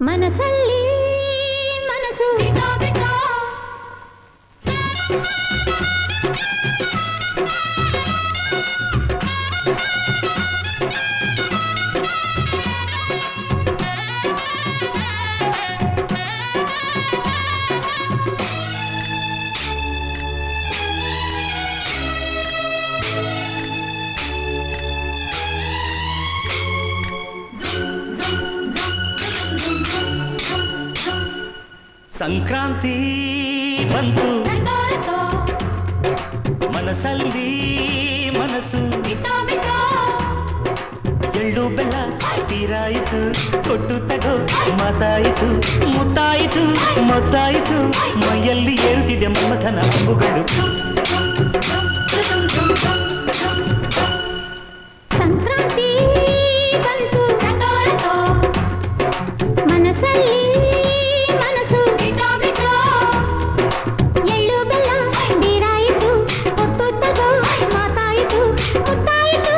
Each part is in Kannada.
మనసల్లి మనసు. ಸಂಕ್ರಾಂತಿ ಬಂತು. ಮನಸ್ಸಲ್ಲಿ ಮನಸ್ಸು. ಎಳ್ಳು ಬೆಲ್ಲ ತೀರಾಯಿತು ಕೊಟ್ಟು ತಗೋ ಮತಾಯಿತು ಮುತ್ತಾಯಿತು ಮತ್ತಾಯಿತು ಮೈಯಲ್ಲಿ ಏಳ್ತಿದೆ ಮಮ್ಮಥನ ಅಂಬುಗಳು. 答えと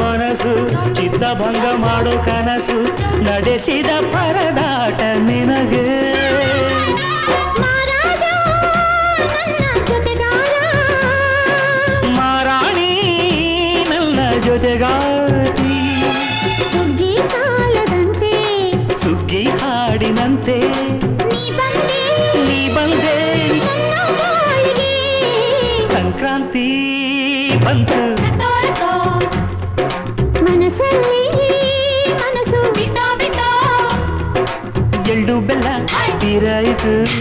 ಚಿತ್ತಭಂಗ ಮಾಡೋ ಕನಸು ನಡೆಸಿದ ಪರದಾಟ ನಿನಗೆ. ಮಾರಾಣಿ ನನ್ನ ಜೊತೆಗಾತಿ ಸುಗ್ಗಿ ಕಾಲದಂತೆ. ಸುಗ್ಗಿ ಹಾಡಿನಂತೆ ನೀ ಬಂದೆ. ಸಂಕ್ರಾಂತಿ ಬಂತು. bella, tira itu.